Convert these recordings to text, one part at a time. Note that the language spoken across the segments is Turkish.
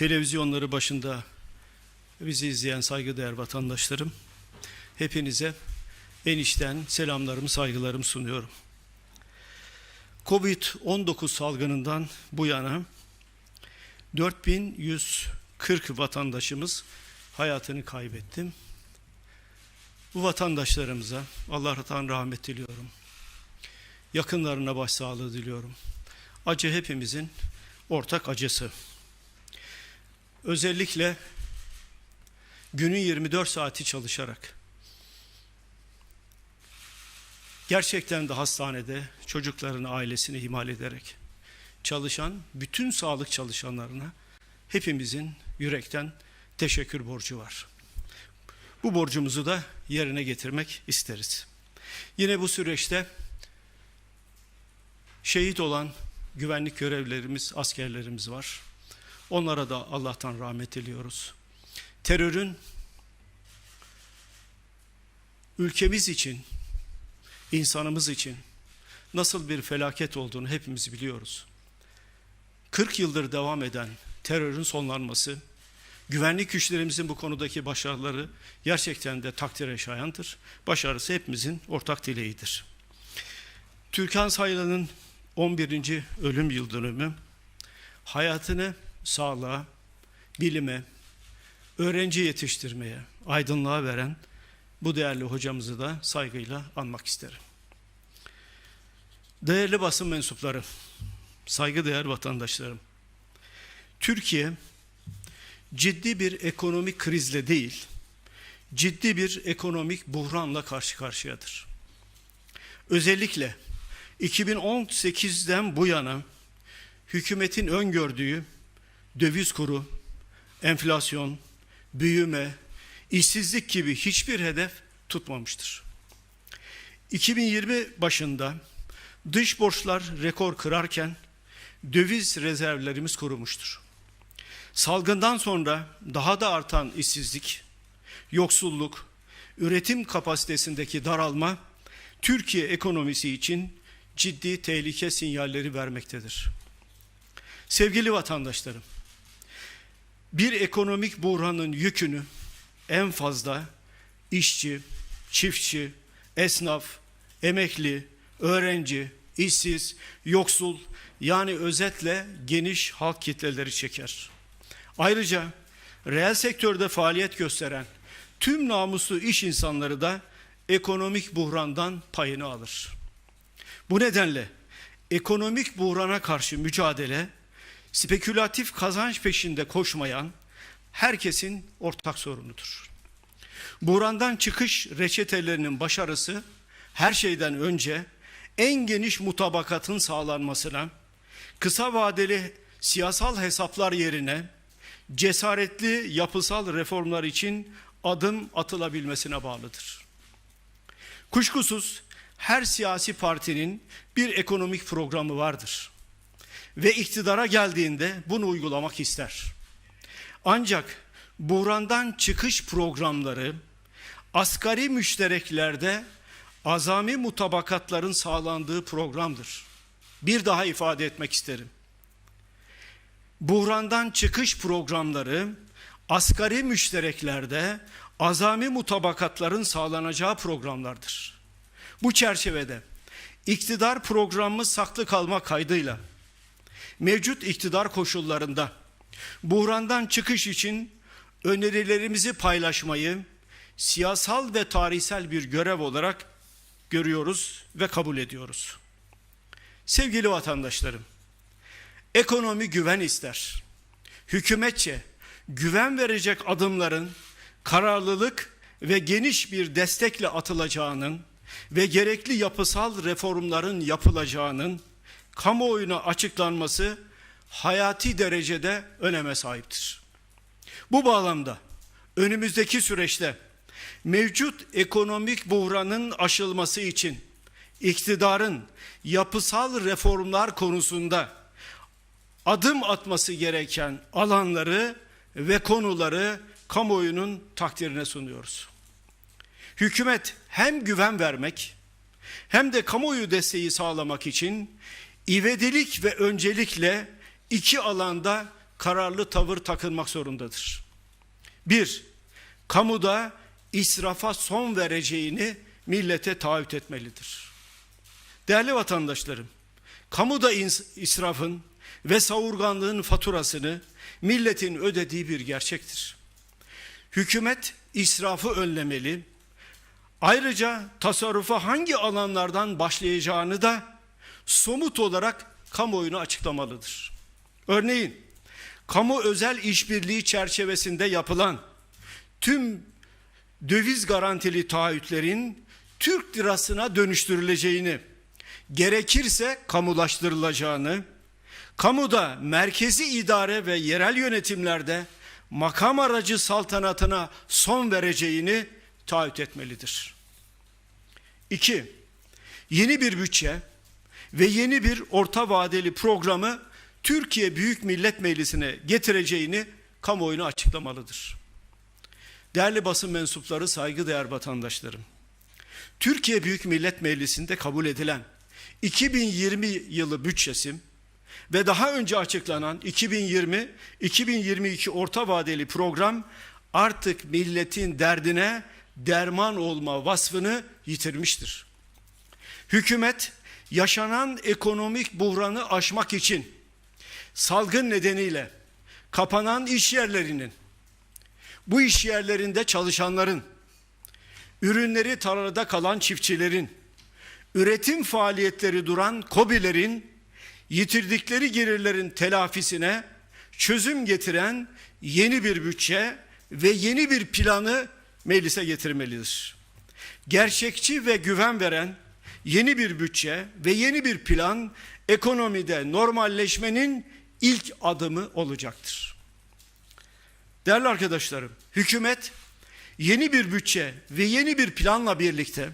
televizyonları başında bizi izleyen saygıdeğer vatandaşlarım, hepinize en içten selamlarımı, saygılarımı sunuyorum. Covid-19 salgınından bu yana 4140 vatandaşımız hayatını kaybetti. Bu vatandaşlarımıza Allah'tan rahmet diliyorum. Yakınlarına başsağlığı diliyorum. Acı hepimizin ortak acısı. Özellikle günün 24 saati çalışarak gerçekten de hastanede çocuklarını, ailesini ihmal ederek çalışan bütün sağlık çalışanlarına hepimizin yürekten teşekkür borcu var. Bu borcumuzu da yerine getirmek isteriz. Yine bu süreçte şehit olan güvenlik görevlilerimiz, askerlerimiz var. Onlara da Allah'tan rahmet diliyoruz. Terörün ülkemiz için, insanımız için nasıl bir felaket olduğunu hepimiz biliyoruz. 40 yıldır devam eden terörün sonlanması, güvenlik güçlerimizin bu konudaki başarıları gerçekten de takdire şayandır. Başarısı hepimizin ortak dileğidir. Türkan Saylan'ın 11. ölüm yıl dönümü hayatını sağlığa, bilime, öğrenci yetiştirmeye, aydınlığa veren bu değerli hocamızı da saygıyla anmak isterim. Değerli basın mensupları, saygıdeğer vatandaşlarım. Türkiye ciddi bir ekonomik krizle değil, ciddi bir ekonomik buhranla karşı karşıyadır. Özellikle 2018'den bu yana hükümetin öngördüğü döviz kuru, enflasyon, büyüme, işsizlik gibi hiçbir hedef tutmamıştır. 2020 başında dış borçlar rekor kırarken döviz rezervlerimiz kurumuştur. Salgından sonra daha da artan işsizlik, yoksulluk, üretim kapasitesindeki daralma Türkiye ekonomisi için ciddi tehlike sinyalleri vermektedir. Sevgili vatandaşlarım, bir ekonomik buhranın yükünü en fazla işçi, çiftçi, esnaf, emekli, öğrenci, işsiz, yoksul yani özetle geniş halk kitleleri çeker. Ayrıca reel sektörde faaliyet gösteren tüm namuslu iş insanları da ekonomik buhrandan payını alır. Bu nedenle ekonomik buhrana karşı mücadele spekülatif kazanç peşinde koşmayan herkesin ortak sorunudur. Buhrandan çıkış reçetelerinin başarısı her şeyden önce en geniş mutabakatın sağlanmasına, kısa vadeli siyasal hesaplar yerine cesaretli yapısal reformlar için adım atılabilmesine bağlıdır. Kuşkusuz her siyasi partinin bir ekonomik programı vardır ve iktidara geldiğinde bunu uygulamak ister. Ancak buhrandan çıkış programları asgari müştereklerde azami mutabakatların sağlandığı programdır. Bir daha ifade etmek isterim. Buhrandan çıkış programları asgari müştereklerde azami mutabakatların sağlanacağı programlardır. Bu çerçevede iktidar programı saklı kalma kaydıyla mevcut iktidar koşullarında buhrandan çıkış için önerilerimizi paylaşmayı siyasal ve tarihsel bir görev olarak görüyoruz ve kabul ediyoruz. Sevgili vatandaşlarım, ekonomi güven ister. Hükümetçe güven verecek adımların kararlılık ve geniş bir destekle atılacağının ve gerekli yapısal reformların yapılacağının kamuoyuna açıklanması hayati derecede öneme sahiptir. Bu bağlamda önümüzdeki süreçte mevcut ekonomik buhranın aşılması için iktidarın yapısal reformlar konusunda adım atması gereken alanları ve konuları kamuoyunun takdirine sunuyoruz. Hükümet hem güven vermek hem de kamuoyu desteği sağlamak için ivedilik ve öncelikle iki alanda kararlı tavır takılmak zorundadır. Bir, kamuda israfa son vereceğini millete taahhüt etmelidir. Değerli vatandaşlarım, kamuda israfın ve savurganlığın faturasını milletin ödediği bir gerçektir. Hükümet israfı önlemeli, ayrıca tasarrufa hangi alanlardan başlayacağını da somut olarak kamuoyuna açıklamalıdır. Örneğin, kamu özel işbirliği çerçevesinde yapılan tüm döviz garantili taahhütlerin Türk lirasına dönüştürüleceğini, gerekirse kamulaştırılacağını, kamuda merkezi idare ve yerel yönetimlerde makam aracı saltanatına son vereceğini taahhüt etmelidir. 2. Yeni bir bütçe ve yeni bir orta vadeli programı Türkiye Büyük Millet Meclisi'ne getireceğini kamuoyuna açıklamalıdır. Değerli basın mensupları, saygıdeğer vatandaşlarım. Türkiye Büyük Millet Meclisi'nde kabul edilen 2020 yılı bütçesi ve daha önce açıklanan 2020-2022 orta vadeli program artık milletin derdine derman olma vasfını yitirmiştir. Hükümet yaşanan ekonomik buhranı aşmak için salgın nedeniyle kapanan iş yerlerinin bu iş yerlerinde çalışanların, ürünleri tarlada kalan çiftçilerin, üretim faaliyetleri duran KOBİ'lerin, yitirdikleri gelirlerin telafisine çözüm getiren yeni bir bütçe ve yeni bir planı meclise getirmelidir. Gerçekçi ve güven veren yeni bir bütçe ve yeni bir plan ekonomide normalleşmenin ilk adımı olacaktır. Değerli arkadaşlarım, hükümet yeni bir bütçe ve yeni bir planla birlikte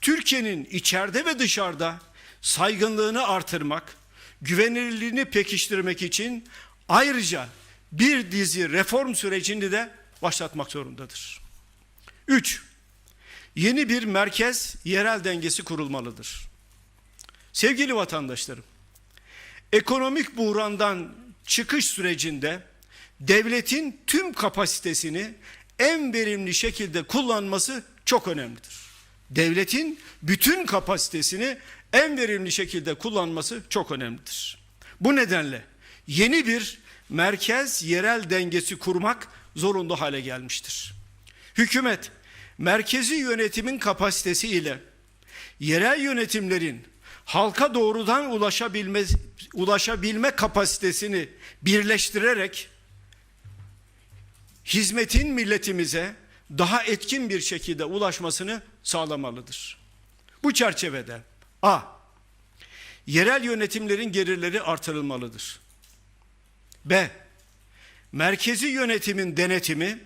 Türkiye'nin içeride ve dışarıda saygınlığını artırmak, güvenilirliğini pekiştirmek için ayrıca bir dizi reform sürecini de başlatmak zorundadır. 3. Yeni bir merkez yerel dengesi kurulmalıdır. Sevgili vatandaşlarım, ekonomik buhrandan çıkış sürecinde devletin tüm kapasitesini en verimli şekilde kullanması çok önemlidir. Devletin bütün kapasitesini en verimli şekilde kullanması çok önemlidir. Bu nedenle yeni bir merkez yerel dengesi kurmak zorunda hale gelmiştir. Hükümet merkezi yönetimin kapasitesi ile yerel yönetimlerin halka doğrudan ulaşabilme ulaşabilme kapasitesini birleştirerek hizmetin milletimize daha etkin bir şekilde ulaşmasını sağlamalıdır. Bu çerçevede A. Yerel yönetimlerin gelirleri artırılmalıdır. B. Merkezi yönetimin denetimi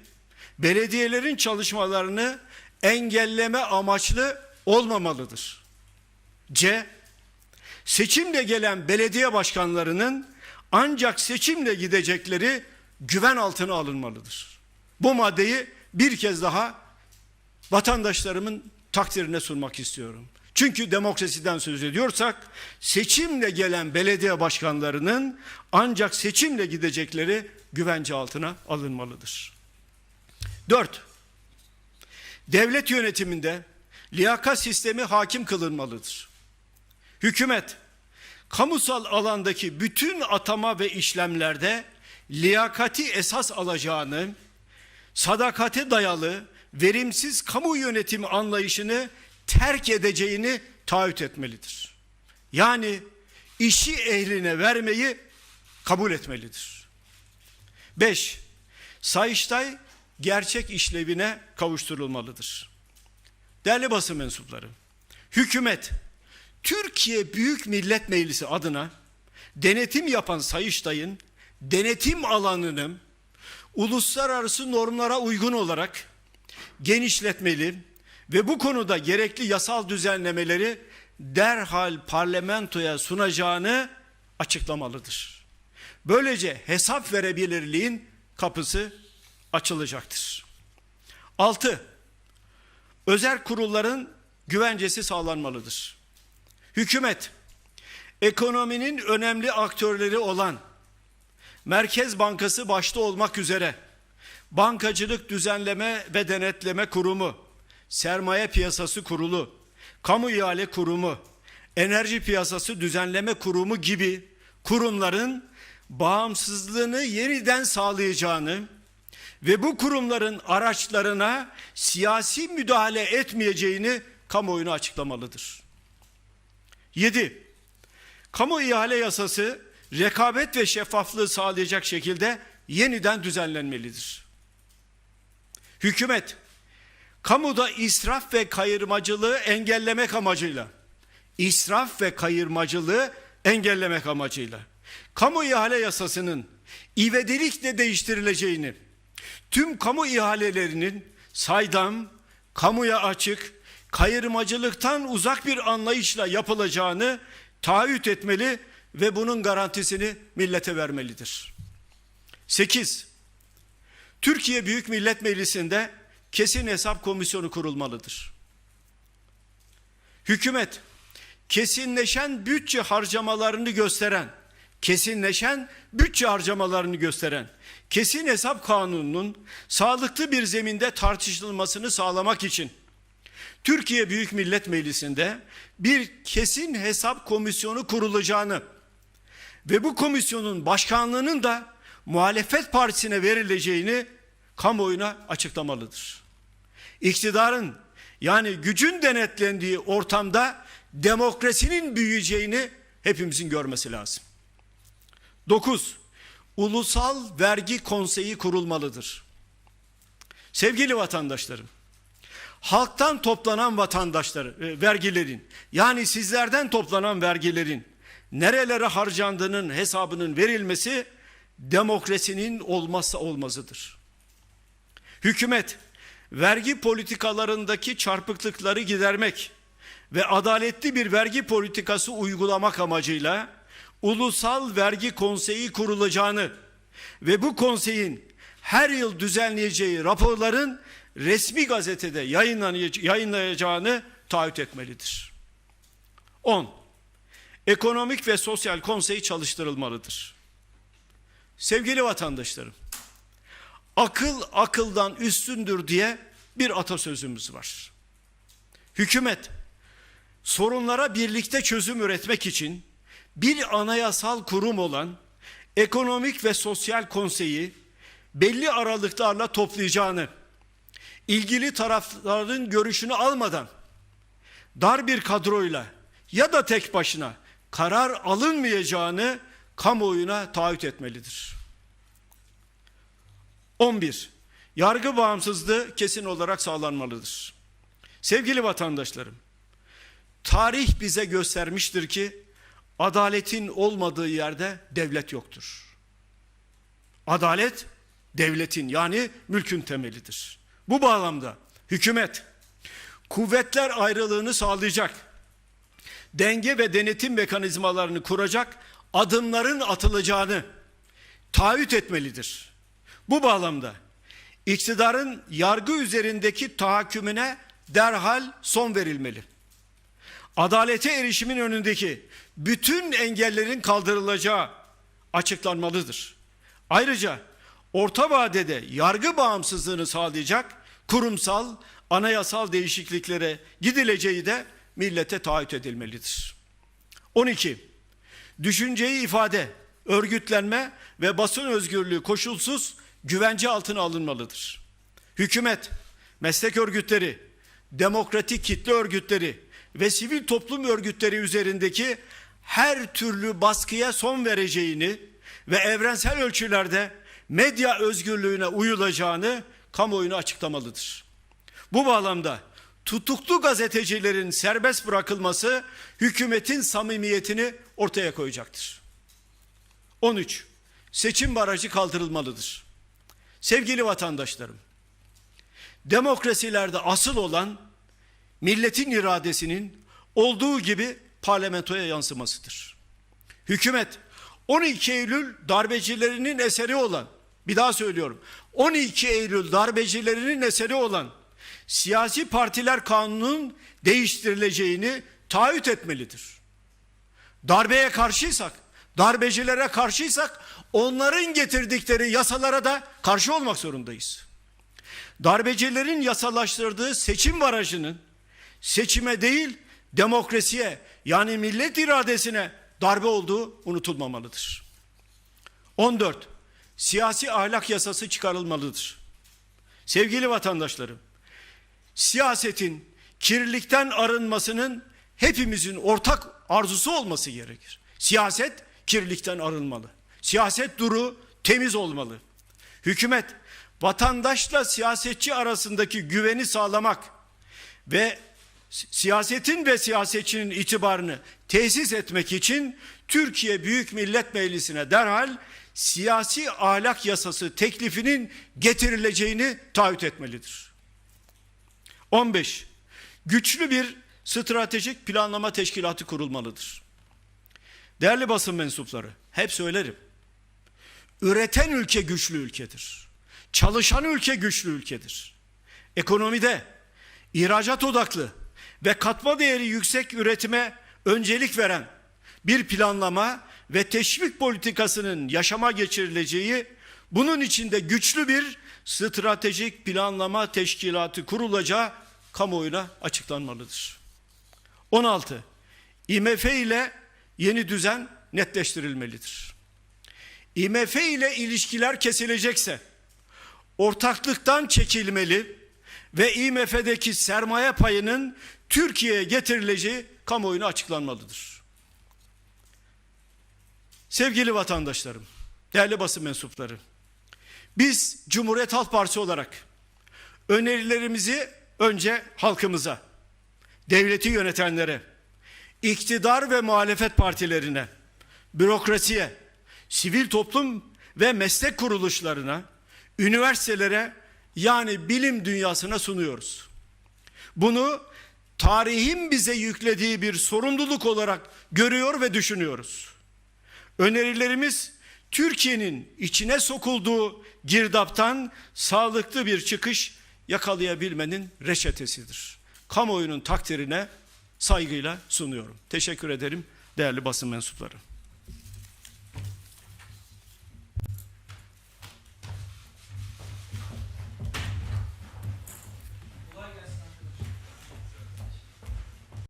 belediyelerin çalışmalarını engelleme amaçlı olmamalıdır. C. Seçimle gelen belediye başkanlarının ancak seçimle gidecekleri güven altına alınmalıdır. Bu maddeyi bir kez daha vatandaşlarımın takdirine sunmak istiyorum. Çünkü demokrasiden söz ediyorsak seçimle gelen belediye başkanlarının ancak seçimle gidecekleri güvence altına alınmalıdır. Dört, devlet yönetiminde liyakat sistemi hakim kılınmalıdır. Hükümet, kamusal alandaki bütün atama ve işlemlerde liyakati esas alacağını, sadakate dayalı, verimsiz kamu yönetimi anlayışını terk edeceğini taahhüt etmelidir. Yani işi ehline vermeyi kabul etmelidir. 5. Sayıştay gerçek işlevine kavuşturulmalıdır. Değerli basın mensupları, hükümet Türkiye Büyük Millet Meclisi adına denetim yapan Sayıştay'ın denetim alanını uluslararası normlara uygun olarak genişletmeli ve bu konuda gerekli yasal düzenlemeleri derhal parlamentoya sunacağını açıklamalıdır. Böylece hesap verebilirliğin kapısı açılacaktır. 6. Özel kurulların güvencesi sağlanmalıdır. Hükümet ekonominin önemli aktörleri olan Merkez Bankası başta olmak üzere Bankacılık Düzenleme ve Denetleme Kurumu, Sermaye Piyasası Kurulu, Kamu İhale Kurumu, Enerji Piyasası Düzenleme Kurumu gibi kurumların bağımsızlığını yeniden sağlayacağını ve bu kurumların araçlarına siyasi müdahale etmeyeceğini kamuoyuna açıklamalıdır. 7. Kamu ihale yasası rekabet ve şeffaflığı sağlayacak şekilde yeniden düzenlenmelidir. Hükümet kamuda israf ve kayırmacılığı engellemek amacıyla israf ve kayırmacılığı engellemek amacıyla kamu ihale yasasının ivedilikle değiştirileceğini tüm kamu ihalelerinin saydam, kamuya açık, kayırmacılıktan uzak bir anlayışla yapılacağını taahhüt etmeli ve bunun garantisini millete vermelidir. 8. Türkiye Büyük Millet Meclisi'nde kesin hesap komisyonu kurulmalıdır. Hükümet kesinleşen bütçe harcamalarını gösteren, kesinleşen bütçe harcamalarını gösteren kesin hesap kanununun sağlıklı bir zeminde tartışılmasını sağlamak için Türkiye Büyük Millet Meclisi'nde bir kesin hesap komisyonu kurulacağını ve bu komisyonun başkanlığının da muhalefet partisine verileceğini kamuoyuna açıklamalıdır. İktidarın yani gücün denetlendiği ortamda demokrasinin büyüyeceğini hepimizin görmesi lazım. 9. Ulusal Vergi Konseyi kurulmalıdır. Sevgili vatandaşlarım, halktan toplanan vatandaşlar e, vergilerin yani sizlerden toplanan vergilerin nerelere harcandığının hesabının verilmesi demokrasinin olmazsa olmazıdır. Hükümet vergi politikalarındaki çarpıklıkları gidermek ve adaletli bir vergi politikası uygulamak amacıyla Ulusal Vergi Konseyi kurulacağını ve bu konseyin her yıl düzenleyeceği raporların resmi gazetede yayınlayacağını taahhüt etmelidir. 10. Ekonomik ve Sosyal Konsey çalıştırılmalıdır. Sevgili vatandaşlarım, akıl akıldan üstündür diye bir atasözümüz var. Hükümet sorunlara birlikte çözüm üretmek için bir anayasal kurum olan Ekonomik ve Sosyal Konseyi belli aralıklarla toplayacağını, ilgili tarafların görüşünü almadan dar bir kadroyla ya da tek başına karar alınmayacağını kamuoyuna taahhüt etmelidir. 11. Yargı bağımsızlığı kesin olarak sağlanmalıdır. Sevgili vatandaşlarım, tarih bize göstermiştir ki adaletin olmadığı yerde devlet yoktur. Adalet devletin yani mülkün temelidir. Bu bağlamda hükümet kuvvetler ayrılığını sağlayacak, denge ve denetim mekanizmalarını kuracak adımların atılacağını taahhüt etmelidir. Bu bağlamda iktidarın yargı üzerindeki tahakkümüne derhal son verilmeli. Adalete erişimin önündeki bütün engellerin kaldırılacağı açıklanmalıdır. Ayrıca orta vadede yargı bağımsızlığını sağlayacak kurumsal, anayasal değişikliklere gidileceği de millete taahhüt edilmelidir. 12. Düşünceyi ifade, örgütlenme ve basın özgürlüğü koşulsuz güvence altına alınmalıdır. Hükümet, meslek örgütleri, demokratik kitle örgütleri ve sivil toplum örgütleri üzerindeki her türlü baskıya son vereceğini ve evrensel ölçülerde medya özgürlüğüne uyulacağını kamuoyuna açıklamalıdır. Bu bağlamda tutuklu gazetecilerin serbest bırakılması hükümetin samimiyetini ortaya koyacaktır. 13. Seçim barajı kaldırılmalıdır. Sevgili vatandaşlarım, demokrasilerde asıl olan milletin iradesinin olduğu gibi parlamentoya yansımasıdır. Hükümet 12 Eylül darbecilerinin eseri olan, bir daha söylüyorum, 12 Eylül darbecilerinin eseri olan siyasi partiler kanunun değiştirileceğini taahhüt etmelidir. Darbeye karşıysak, darbecilere karşıysak onların getirdikleri yasalara da karşı olmak zorundayız. Darbecilerin yasalaştırdığı seçim barajının seçime değil demokrasiye yani millet iradesine darbe olduğu unutulmamalıdır. 14. Siyasi ahlak yasası çıkarılmalıdır. Sevgili vatandaşlarım, siyasetin kirlilikten arınmasının hepimizin ortak arzusu olması gerekir. Siyaset kirlilikten arınmalı. Siyaset duru temiz olmalı. Hükümet vatandaşla siyasetçi arasındaki güveni sağlamak ve siyasetin ve siyasetçinin itibarını tesis etmek için Türkiye Büyük Millet Meclisi'ne derhal siyasi ahlak yasası teklifinin getirileceğini taahhüt etmelidir. 15. Güçlü bir stratejik planlama teşkilatı kurulmalıdır. Değerli basın mensupları, hep söylerim. Üreten ülke güçlü ülkedir. Çalışan ülke güçlü ülkedir. Ekonomide ihracat odaklı ve katma değeri yüksek üretime öncelik veren bir planlama ve teşvik politikasının yaşama geçirileceği, bunun içinde güçlü bir stratejik planlama teşkilatı kurulacağı kamuoyuna açıklanmalıdır. 16. IMF ile yeni düzen netleştirilmelidir. IMF ile ilişkiler kesilecekse ortaklıktan çekilmeli ve IMF'deki sermaye payının Türkiye'ye getirileceği kamuoyuna açıklanmalıdır. Sevgili vatandaşlarım, değerli basın mensupları, biz Cumhuriyet Halk Partisi olarak önerilerimizi önce halkımıza, devleti yönetenlere, iktidar ve muhalefet partilerine, bürokrasiye, sivil toplum ve meslek kuruluşlarına, üniversitelere yani bilim dünyasına sunuyoruz. Bunu tarihin bize yüklediği bir sorumluluk olarak görüyor ve düşünüyoruz. Önerilerimiz Türkiye'nin içine sokulduğu girdaptan sağlıklı bir çıkış yakalayabilmenin reçetesidir. Kamuoyunun takdirine saygıyla sunuyorum. Teşekkür ederim değerli basın mensupları.